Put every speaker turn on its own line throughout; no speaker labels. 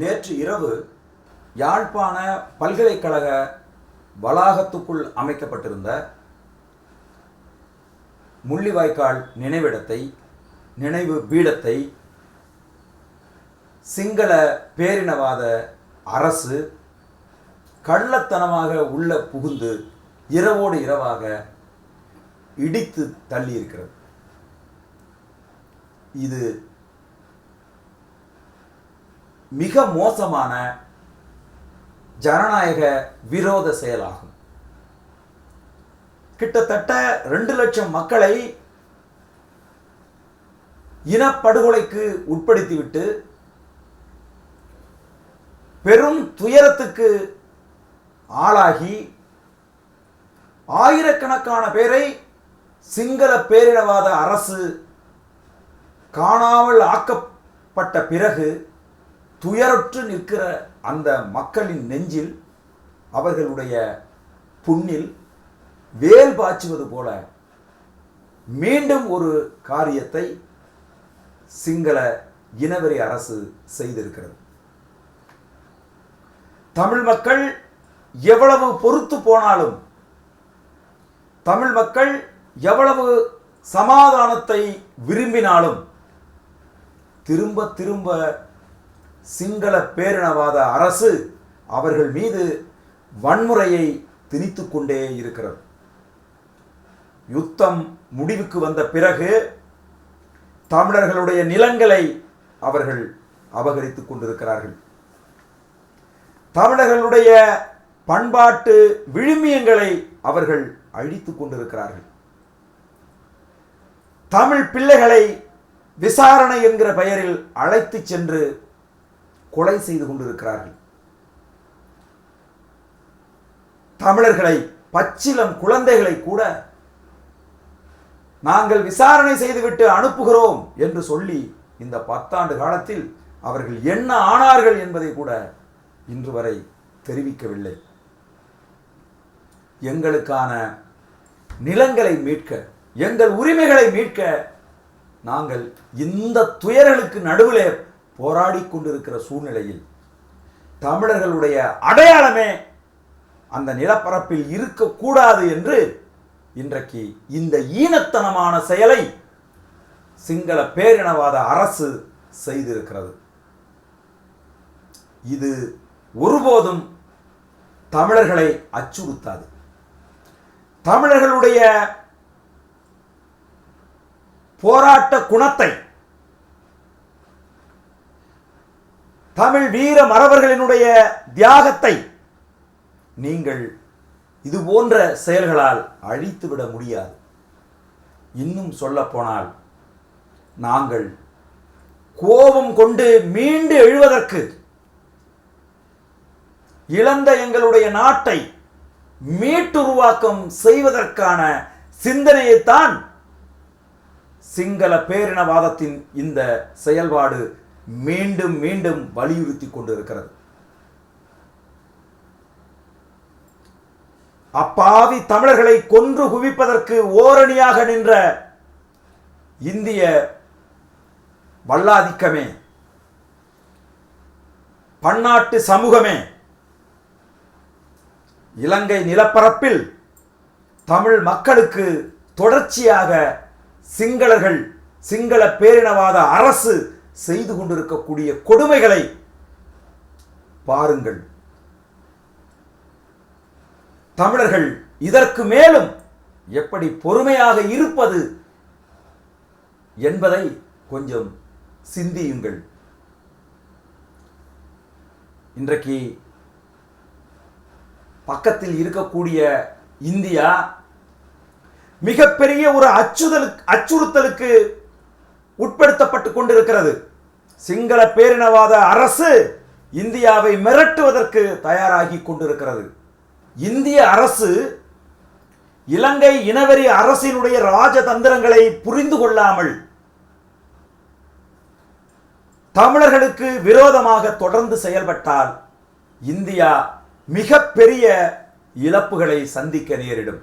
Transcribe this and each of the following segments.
நேற்று இரவு யாழ்ப்பாண பல்கலைக்கழக வளாகத்துக்குள் அமைக்கப்பட்டிருந்த முள்ளிவாய்க்கால் நினைவிடத்தை நினைவு பீடத்தை சிங்கள பேரினவாத அரசு கள்ளத்தனமாக உள்ள புகுந்து இரவோடு இரவாக இடித்து தள்ளியிருக்கிறது. இது மிக மோசமான ஜனநாயக விரோத செயலாகும். கிட்டத்தட்ட ரெண்டு லட்சம் மக்களை இனப்படுகொலைக்கு உட்படுத்திவிட்டு பெரும் துயரத்துக்கு ஆளாகி ஆயிரக்கணக்கான பேரை சிங்கள பேரினவாத அரசு காணாமல் ஆக்கப்பட்ட பிறகு துயரற்று நிற்கிற அந்த மக்களின் நெஞ்சில் அவர்களுடைய புண்ணில் வேல் பாய்ச்சுவது போல மீண்டும் ஒரு காரியத்தை சிங்கள இனவெறி அரசு செய்திருக்கிறது. தமிழ் மக்கள் எவ்வளவு பொறுத்து போனாலும் தமிழ் மக்கள் எவ்வளவு சமாதானத்தை விரும்பினாலும் திரும்ப திரும்ப சிங்கள பேரினவாத அரசு அவர்கள் மீது வன்முறையை திணித்து கொண்டே இருக்கிறது. யுத்தம் முடிவுக்கு வந்த பிறகு தமிழர்களுடைய நிலங்களை அவர்கள் அபகரித்துக் கொண்டிருக்கிறார்கள். தமிழர்களுடைய பண்பாட்டு விழுமியங்களை அவர்கள் அழித்துக் கொண்டிருக்கிறார்கள். தமிழ் பிள்ளைகளை விசாரணை என்கிற பெயரில் அழைத்து சென்று கொலை செய்து கொண்டிருக்கிறார்கள். தமிழர்களை பச்சிலம் குழந்தைகளை கூட நாங்கள் விசாரணை செய்துவிட்டு அனுப்புகிறோம் என்று சொல்லி இந்த பத்தாண்டு காலத்தில் அவர்கள் என்ன ஆனார்கள் என்பதை கூட இன்று வரை தெரிவிக்கவில்லை. எங்களுக்கான நிலங்களை மீட்க எங்கள் உரிமைகளை மீட்க நாங்கள் இந்த துயர்களுக்கு நடுவிலே போராடி கொண்டிருக்கிற சூழ்நிலையில் தமிழர்களுடைய அடையாளமே அந்த நிலப்பரப்பில் இருக்கக்கூடாது என்று இன்றைக்கு இந்த ஈனத்தனமான செயலை சிங்கள பேரினவாத அரசு செய்திருக்கிறது. இது ஒருபோதும் தமிழர்களை அச்சுறுத்தாது. தமிழர்களுடைய போராட்ட குணத்தை தமிழ் வீர மறவர்களினுடைய தியாகத்தை நீங்கள் இது போன்ற செயல்களால் அழித்துவிட முடியாது. இன்னும் சொல்லப்போனால் நாங்கள் கோபம் கொண்டு மீண்டு எழுவதற்கு இழந்த எங்களுடைய நாட்டை மீட்டுருவாக்கம் செய்வதற்கான சிந்தனையைத்தான் சிங்கள பேரினவாதத்தின் இந்த செயல்பாடு மீண்டும் மீண்டும் வலியுறுத்தி கொண்டிருக்கிறது. அப்பாவி தமிழர்களை கொன்று குவிப்பதற்கு ஓரணியாக நின்ற இந்திய வல்லாதிக்கமே பன்னாட்டு சமூகமே இலங்கை நிலப்பரப்பில் தமிழ் மக்களுக்கு தொடர்ச்சியாக சிங்களர்கள் சிங்கள பேரினவாத அரசு செய்து கொண்டிருக்கக்கூடிய கொடுமைகளை பாருங்கள். தமிழர்கள் இதற்கு மேலும் எப்படி பொறுமையாக இருப்பது என்பதை கொஞ்சம் சிந்தியுங்கள். இன்றைக்கு பக்கத்தில் இருக்கக்கூடிய இந்தியா மிகப்பெரிய ஒரு அச்சுதலுக்கு அச்சுறுத்தலுக்கு உட்படுத்தப்பட்டு கொண்டிருக்கிறது. சிங்கள பேரினவாத அரசு இந்தியாவை மிரட்டுவதற்கு தயாராகி கொண்டிருக்கிறது. இந்திய அரசு இலங்கை இனவெறி அரசினுடைய ராஜதந்திரங்களை புரிந்து கொள்ளாமல் தமிழர்களுக்கு விரோதமாக தொடர்ந்து செயல்பட்டால் இந்தியா மிகப்பெரிய இழப்புகளை சந்திக்க நேரிடும்.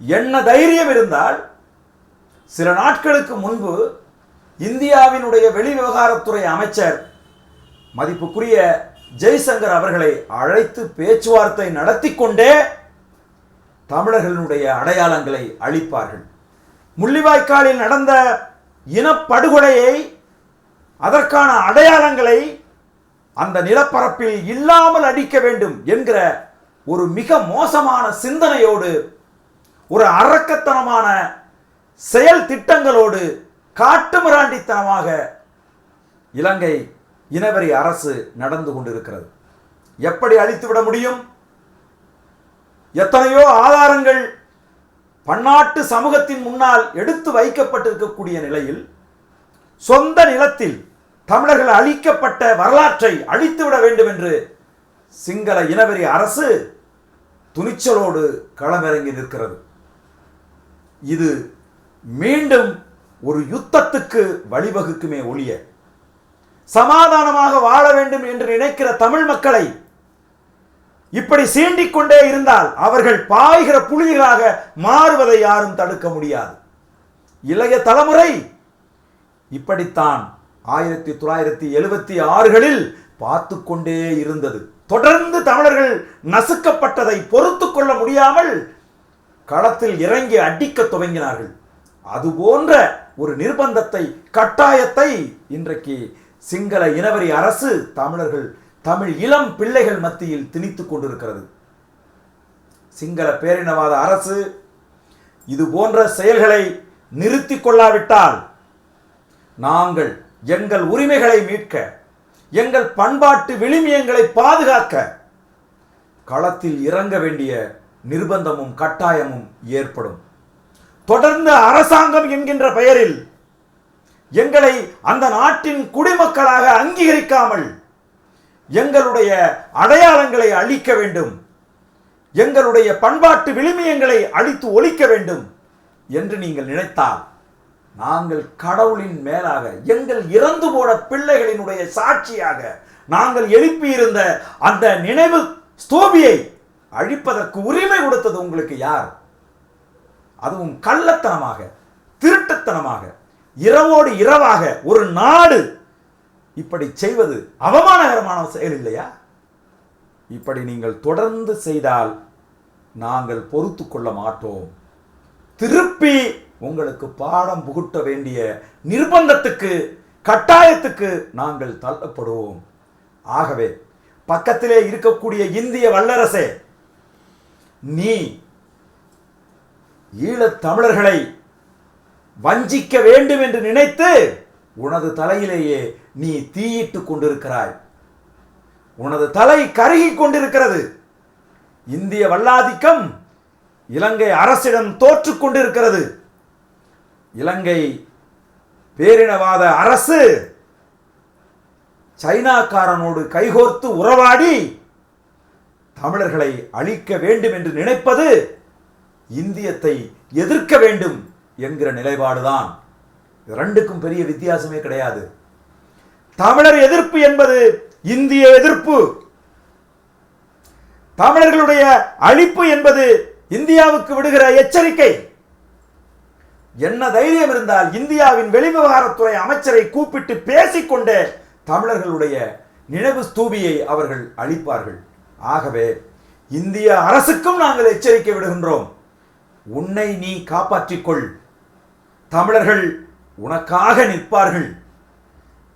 என்ன தைரியம் இருந்தால் சில நாட்களுக்கு முன்பு இந்தியாவினுடைய வெளிவிவகாரத்துறை அமைச்சர் மதிப்புக்குரிய ஜெய்சங்கர் அவர்களை அழைத்து பேச்சுவார்த்தை நடத்தி கொண்டே தமிழர்களுடைய அடையாளங்களை அழிப்பார்கள். முள்ளிவாய்க்காலில் நடந்த இனப்படுகொலையை அதற்கான அடையாளங்களை அந்த நிலப்பரப்பில் இல்லாமல் அடிக்க வேண்டும் என்கிற ஒரு மிக மோசமான சிந்தனையோடு ஒரு அரக்கத்தனமான செயல் திட்டங்களோடு காட்டுமிராண்டித்தனமாக இலங்கை இனவெறி அரசு நடந்து கொண்டிருக்கிறது. எப்படி அழித்துவிட முடியும்? எத்தனையோ ஆதாரங்கள் பன்னாட்டு சமூகத்தின் முன்னால் எடுத்து வைக்கப்பட்டிருக்கக்கூடிய நிலையில் சொந்த நிலத்தில் தமிழர்கள் அழிக்கப்பட்ட வரலாற்றை அழித்துவிட வேண்டும் என்று சிங்கள இனவெறி அரசு துணிச்சலோடு களமிறங்கி நிற்கிறது. இது மீண்டும் ஒரு யுத்தத்துக்கு வழிவகுக்குமே ஒழிய சமாதானமாக வாழ வேண்டும் என்று நினைக்கிற தமிழ் மக்களை இப்படி சீண்டிக்கொண்டே இருந்தால் அவர்கள் பாய்கிற புலிகளாக மாறுவதை யாரும் தடுக்க முடியாது. இளைய தலைமுறை இப்படித்தான் ஆயிரத்தி தொள்ளாயிரத்தி எழுபத்தி ஆறுகளில் பார்த்து கொண்டே இருந்தது. தொடர்ந்து தமிழர்கள் நசுக்கப்பட்டதை பொறுத்து கொள்ள முடியாமல் களத்தில் இறங்கி அடிக்க துவங்கினார்கள். அது போன்ற ஒரு நிர்பந்தத்தை கட்டாயத்தை இன்றைக்கு சிங்கள இனவரி அரசு தமிழர்கள் தமிழ் இளம் பிள்ளைகள் மத்தியில் திணித்துக் கொண்டிருக்கிறது. சிங்கள பேரினவாத அரசு இது போன்ற செயல்களை நிறுத்தி கொள்ளாவிட்டால் நாங்கள் எங்கள் உரிமைகளை மீட்க எங்கள் பண்பாட்டு விளிமியங்களை பாதுகாக்க களத்தில் இறங்க வேண்டிய நிர்பந்தமும் கட்டாயமும் ஏற்படும். தொடர்ந்து அரசாங்கம் என்கின்ற பெயரில் எங்களை அந்த நாட்டின் குடிமக்களாக அங்கீகரிக்காமல் எங்களுடைய அடையாளங்களை அழிக்க வேண்டும். எங்களுடைய பண்பாட்டு விளிமியங்களை அழித்து ஒழிக்க வேண்டும் என்று நீங்கள் நினைத்தால் நாங்கள் கடவுளின் மேலாக எங்கள் இறந்து போன பிள்ளைகளினுடைய சாட்சியாக நாங்கள் எழுப்பியிருந்த அந்த நினைவு ஸ்தூபியை அழிப்பதற்கு உரிமை கொடுத்தது உங்களுக்கு யார்? அதுவும் கள்ளத்தனமாக திருட்டுத்தனமாக இரவோடு இரவாக ஒரு நாடு இப்படி செய்வது அவமானகரமான செயல் இல்லையா? இப்படி நீங்கள் தொடர்ந்து செய்தால் நாங்கள் பொறுத்து கொள்ள மாட்டோம். திருப்பி உங்களுக்கு பாடம் புகுட்ட வேண்டிய நிர்பந்தத்துக்கு கட்டாயத்துக்கு நாங்கள் தள்ளப்படுவோம். ஆகவே பக்கத்திலே இருக்கக்கூடிய இந்திய வல்லரசே நீ ஈழத் தமிழர்களை வஞ்சிக்க வேண்டும் என்று நினைத்து உனது தலையிலேயே நீ தீயிட்டுக் கொண்டிருக்கிறாய். உனது தலை கருகிக் கொண்டிருக்கிறது. இந்திய வல்லாதிக்கம் இலங்கை அரசிடம் தோற்றுக்கொண்டிருக்கிறது இலங்கை பேரினவாத அரசு சைனாக்காரனோடு கைகோர்த்து உறவாடி தமிழர்களை அழிக்க வேண்டும் என்று நினைப்பது இந்தியத்தை எதிர்க்க வேண்டும் என்கிற நிலைப்பாடுதான். ரெண்டுக்கும் பெரிய வித்தியாசமே கிடையாது. தமிழர் எதிர்ப்பு என்பது இந்திய எதிர்ப்பு. தமிழர்களுடைய அழிப்பு என்பது இந்தியாவுக்கு விடுகிற எச்சரிக்கை. என்ன தைரியம் இருந்தால் இந்தியாவின் வெளிவிவகாரத்துறை அமைச்சரை கூப்பிட்டு பேசிக்கொண்டே தமிழர்களுடைய நினைவு ஸ்தூபியை அவர்கள் அழிப்பார்கள். ஆகவே இந்திய அரசுக்கும் நாங்கள் எச்சரிக்கை விடுகின்றோம். உன்னை நீ காப்பாற்றிக்கொள். தமிழர்கள் உனக்காக நிற்பார்கள்.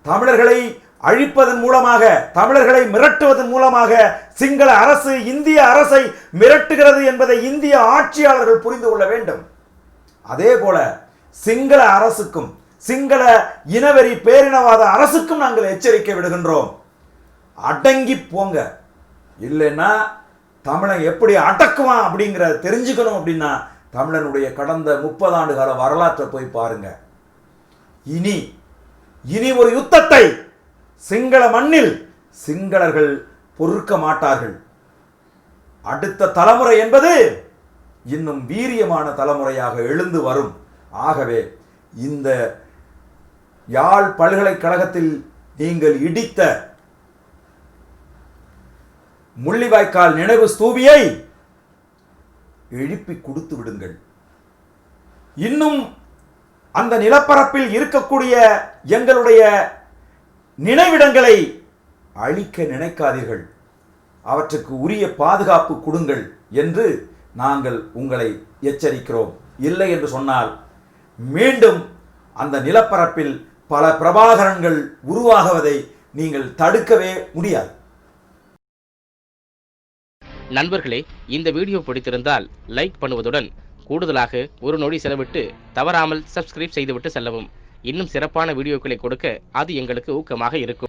தமிழர்களை அழிப்பதன் மூலமாக தமிழர்களை மிரட்டுவதன் மூலமாக சிங்கள அரசு இந்திய அரசை மிரட்டுகிறது என்பதை இந்திய ஆட்சியாளர்கள் புரிந்து கொள்ள வேண்டும். அதே போல சிங்கள அரசுக்கும் சிங்கள இனவெறி பேரினவாத அரசுக்கும் நாங்கள் எச்சரிக்கை விடுகின்றோம். அடங்கி போங்க. இல்லைன்னா தமிழை எப்படி அடக்குவான் அப்படிங்கிறத தெரிஞ்சுக்கணும் அப்படின்னா தமிழனுடைய கடந்த முப்பது ஆண்டு கால வரலாற்றை போய் பாருங்க. இனி இனி ஒரு யுத்தத்தை சிங்கள மண்ணில் சிங்களர்கள் பொறுக்க மாட்டார்கள். அடுத்த தலைமுறை என்பது இன்னும் வீரியமான தலைமுறையாக எழுந்து வரும். ஆகவே இந்த யாழ் பல்கலைக்கழகத்தில் நீங்கள் இடித்த முள்ளிவாய்க்கால் நினைவு ஸ்தூபியை எழுப்பி கொடுத்து விடுங்கள். இன்னும் அந்த நிலப்பரப்பில் இருக்கக்கூடிய எங்களுடைய நினைவிடங்களை அழிக்க நினைக்காதீர்கள். அவற்றுக்கு உரிய பாதுகாப்பு கொடுங்கள் என்று நாங்கள் உங்களை எச்சரிக்கிறோம். இல்லை என்று சொன்னால் மீண்டும் அந்த நிலப்பரப்பில் பல பிரபாகரன்கள் உருவாகுவதை நீங்கள் தடுக்கவே முடியாது.
நண்பர்களே இந்த வீடியோ பிடித்திருந்தால் லைக் பண்ணுவதுடன் கூடுதலாக ஒரு நொடி செலவிட்டு தவறாமல் சப்ஸ்கிரைப் செய்துவிட்டு செல்லவும். இன்னும் சிறப்பான வீடியோக்களை கொடுக்க அது எங்களுக்கு ஊக்கமாக இருக்கும்.